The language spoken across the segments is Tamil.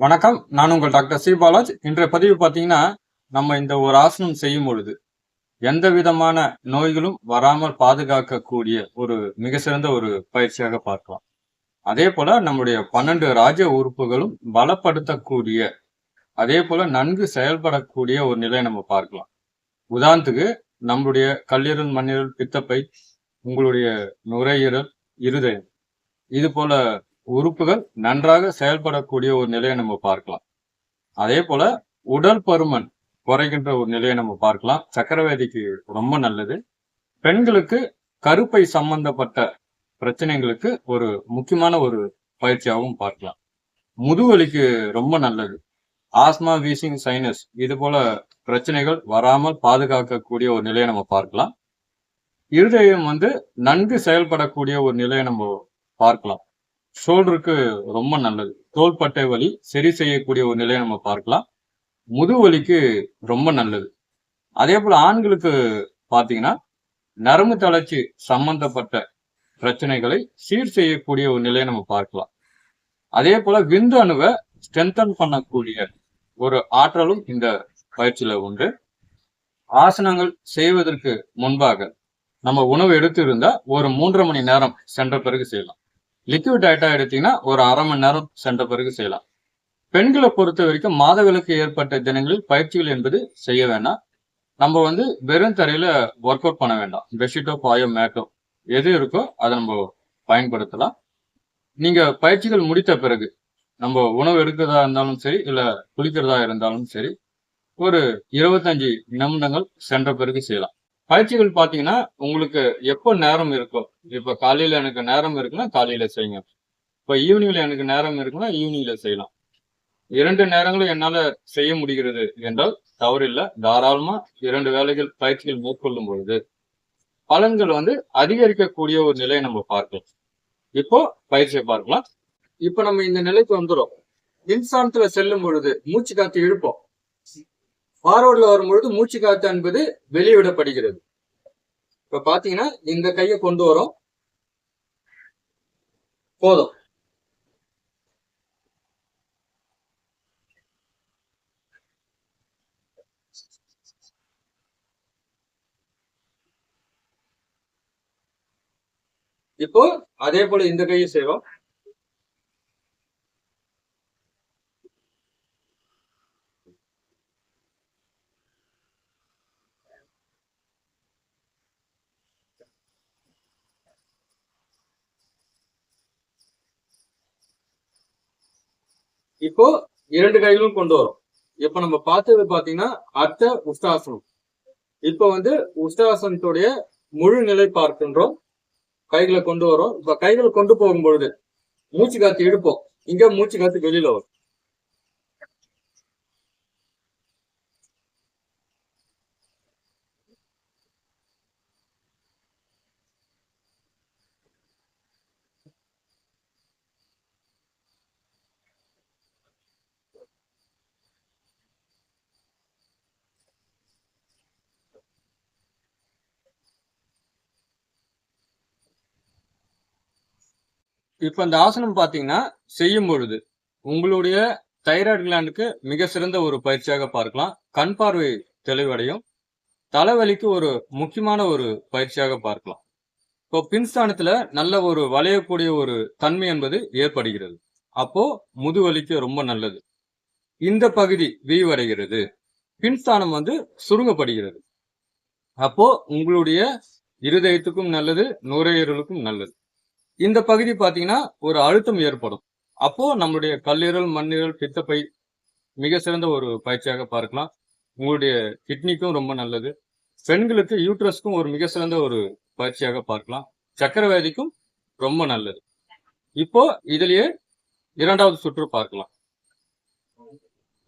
வணக்கம். நான் உங்கள் டாக்டர் சி. பாலாஜ். இன்றைய பதிவு பார்த்தீங்கன்னா நம்ம இந்த ஒரு ஆசனம் செய்யும் பொழுது எந்த விதமான நோய்களும் வராமல் பாதுகாக்கக்கூடிய ஒரு மிக சிறந்த ஒரு பயிற்சியாக பார்க்கலாம். அதே போல நம்முடைய பன்னெண்டு ராஜ உறுப்புகளும் பலப்படுத்தக்கூடிய அதே போல நன்கு செயல்படக்கூடிய ஒரு நிலையை நம்ம பார்க்கலாம். உதாரணத்துக்கு நம்மளுடைய கல்லீரல் மண்ணீரல் பித்தப்பை உங்களுடைய நுரையீரல் இருதயம். இது போல உறுப்புகள் நன்றாக செயல்படக்கூடிய ஒரு நிலையை நம்ம பார்க்கலாம். அதே போல உடல் பருமன் குறைகின்ற ஒரு நிலையை நம்ம பார்க்கலாம். சக்கரவேதிக்கு ரொம்ப நல்லது. பெண்களுக்கு கருப்பை சம்பந்தப்பட்ட பிரச்சனைகளுக்கு ஒரு முக்கியமான ஒரு பயிற்சியாகவும் பார்க்கலாம். முதுவலிக்கு ரொம்ப நல்லது. ஆஸ்மா வீசிங் சைனஸ் இது போல பிரச்சனைகள் வராமல் பாதுகாக்கக்கூடிய ஒரு நிலையை நம்ம பார்க்கலாம். இருதயம் வந்து நன்கு செயல்படக்கூடிய ஒரு நிலையை நம்ம பார்க்கலாம். ஷோல்டருக்கு ரொம்ப நல்லது. தோள்பட்டை வலி சரி செய்யக்கூடிய ஒரு நிலையை நம்ம பார்க்கலாம். முதுவலிக்கு ரொம்ப நல்லது. அதே போல் ஆண்களுக்கு பார்த்தீங்கன்னா நரம்பு தளர்ச்சி சம்பந்தப்பட்ட பிரச்சனைகளை சீர் செய்யக்கூடிய ஒரு நிலையை நம்ம பார்க்கலாம். அதே போல விந்து அணுவை ஸ்ட்ரென்தன் பண்ணக்கூடிய ஒரு ஆற்றலும் இந்த பயிற்சியில உண்டு. ஆசனங்கள் செய்வதற்கு முன்பாக நம்ம உணவு எடுத்து இருந்தா ஒரு மூன்றரை மணி நேரம் சென்ற பிறகு செய்யலாம். லிக்விட் டயட்டா எடுத்தீங்கன்னா ஒரு அரை மணி நேரம் சென்ற பிறகு செய்யலாம். பெண்களை பொறுத்த வரைக்கும் மாதவிலக்கு ஏற்பட்ட தினங்களில் பயிற்சிகள் என்பது செய்ய வேண்டாம். நம்ம வந்து வெறும் தரையில ஒர்க் அவுட் பண்ண வேண்டாம். பெட்ஷீட்டோ பாயோ மேட்டோ எது இருக்கோ அதை நம்ம பயன்படுத்தலாம். நீங்க பயிற்சிகள் முடித்த பிறகு நம்ம உணவு எடுக்கிறதா இருந்தாலும் சரி இல்ல குளிக்கிறதா இருந்தாலும் சரி ஒரு இருபத்தஞ்சு நிமிடங்கள் சென்ற பிறகு செய்யலாம். பயிற்சிகள் பார்த்தீங்கன்னா உங்களுக்கு எப்போ நேரம் இருக்கோ இப்போ காலையில் எனக்கு நேரம் இருக்குன்னா காலையில் செய்யுங்க. இப்போ ஈவினிங்கில் எனக்கு நேரம் இருக்குன்னா ஈவினிங்கில் செய்யலாம். இரண்டு நேரங்களும் என்னால் செய்ய முடிகிறது என்றால் தவறில்லை. தாராளமாக இரண்டு வேலைகள் பயிற்சிகள் மேற்கொள்ளும் பொழுது பலன்கள் வந்து அதிகரிக்கக்கூடிய ஒரு நிலையை நம்ம பார்க்கலாம். இப்போ பயிற்சியை பார்க்கலாம். இப்போ நம்ம இந்த நிலைக்கு வந்துடும் மின்சாரத்தில் செல்லும் பொழுது மூச்சு காத்து இழுப்போம். ஃபார்வர்டில் வரும்பொழுது மூச்சு காத்து என்பது வெளியிடப்படுகிறது இப்போ பாத்தீங்கன்னா இந்த கையை கொண்டு வரோம். போதும். இப்போ அதே போல இந்த கையை செய்வோம். இப்போ இரண்டு கைகளும் கொண்டு வரும். இப்ப நம்ம பார்த்தது பாத்தீங்கன்னா அர்த்த உஷ்டாசனம். இப்ப வந்து உஷ்டாசனத்துடைய முழு நிலை பார்க்கின்றோம். கைகளை கொண்டு வரோம். இப்ப கைகளை கொண்டு போகும் பொழுது மூச்சு காத்து எடுப்போம் இங்க மூச்சு காத்து வெளியில வரும். இப்ப இந்த ஆசனம் பாத்தீங்கன்னா செய்யும் பொழுது உங்களுடைய தைராய்டு கிளாண்டுக்கு மிக சிறந்த ஒரு பயிற்சியாக பார்க்கலாம். கண் பார்வை தெளிவடையும். தலைவலிக்கு ஒரு முக்கியமான ஒரு பயிற்சியாக பார்க்கலாம். இப்போ பின்ஸ்தானத்துல நல்ல ஒரு வளையக்கூடிய ஒரு தன்மை என்பது ஏற்படுகிறது. அப்போ முதுவலிக்கு ரொம்ப நல்லது. இந்த பகுதி வீவடைகிறது பின்ஸ்தானம் வந்து சுருங்கப்படுகிறது. அப்போ உங்களுடைய இருதயத்துக்கும் நல்லது நுரையீரலுக்கும் நல்லது. இந்த பகுதி பார்த்தீங்கன்னா ஒரு அழுத்தம் ஏற்படும். அப்போ நம்மளுடைய கல்லீரல் மண்ணீரல் பித்தப்பை மிக சிறந்த ஒரு பயிற்சியாக பார்க்கலாம். உங்களுடைய கிட்னிக்கும் ரொம்ப நல்லது. பெண்களுக்கு யூட்ரஸ்க்கும் ஒரு மிக சிறந்த ஒரு பயிற்சியாக பார்க்கலாம். சக்கரவியாதிக்கும் ரொம்ப நல்லது. இப்போ இதுலயே இரண்டாவது சுற்று பார்க்கலாம்.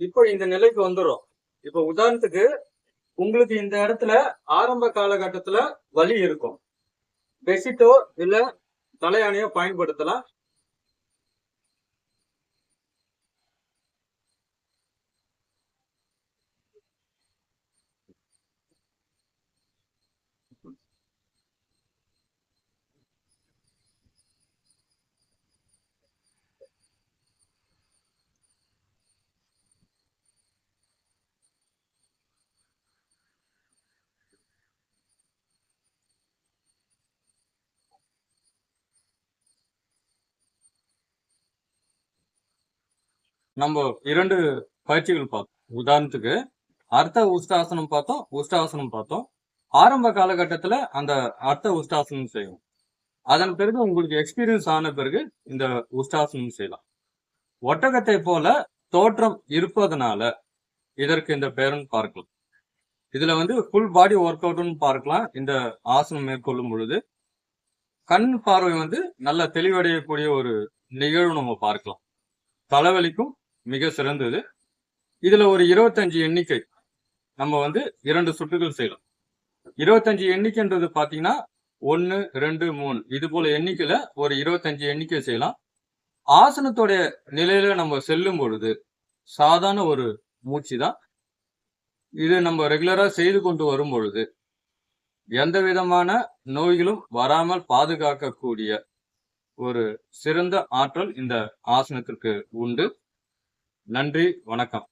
இப்போ இந்த நிலைக்கு வந்துடும் இப்போ உதாரணத்துக்கு உங்களுக்கு இந்த இடத்துல ஆரம்ப காலகட்டத்துல வலி இருக்கும். பெசிட்டோ இல்ல தலையாணியோ பயன்படுத்தலாம். நம்ம இரண்டு பயிற்சிகள் பார்த்தோம். உதாரணத்துக்கு அர்த்த உஷ்டாசனம் பார்த்தோம் உஷ்டாசனம் பார்த்தோம். ஆரம்ப காலகட்டத்துல அந்த அர்த்த உஷ்டாசனம் செய்வோம். அதன் பிறகு உங்களுக்கு எக்ஸ்பீரியன்ஸ் ஆன பிறகு இந்த உஷ்டாசனம் செய்யலாம். ஒட்டகத்தை போல தோற்றம் இருப்பதனால இதற்கு இந்த பெயர்னு பார்க்கலாம். இதுல வந்து ஃபுல் பாடி ஒர்க் அவுட்னு பார்க்கலாம். இந்த ஆசனம் மேற்கொள்ளும் பொழுது கண் பார்வை வந்து நல்ல தெளிவடையக்கூடிய ஒரு நிகழ்வு நம்ம பார்க்கலாம். தலைவலிக்கும் மிக சிறந்தது. இதுல ஒரு இருபத்தஞ்சு எண்ணிக்கை நம்ம வந்து இரண்டு சுற்றுகள் செய்யலாம் இருபத்தஞ்சு எண்ணிக்கைன்றது பார்த்தீங்கன்னா ஒன்னு ரெண்டு மூணு. இது போல எண்ணிக்கையில ஒரு இருபத்தஞ்சு எண்ணிக்கை செய்யலாம். ஆசனத்தோடைய நிலையில நம்ம செல்லும் பொழுது சாதாரண ஒரு மூச்சு தான் இது நம்ம ரெகுலரா செய்து கொண்டு வரும் பொழுது எந்த விதமான நோய்களும் வராமல் பாதுகாக்கக்கூடிய ஒரு சிறந்த ஆற்றல் இந்த ஆசனத்திற்கு உண்டு. நன்றி வணக்கம்.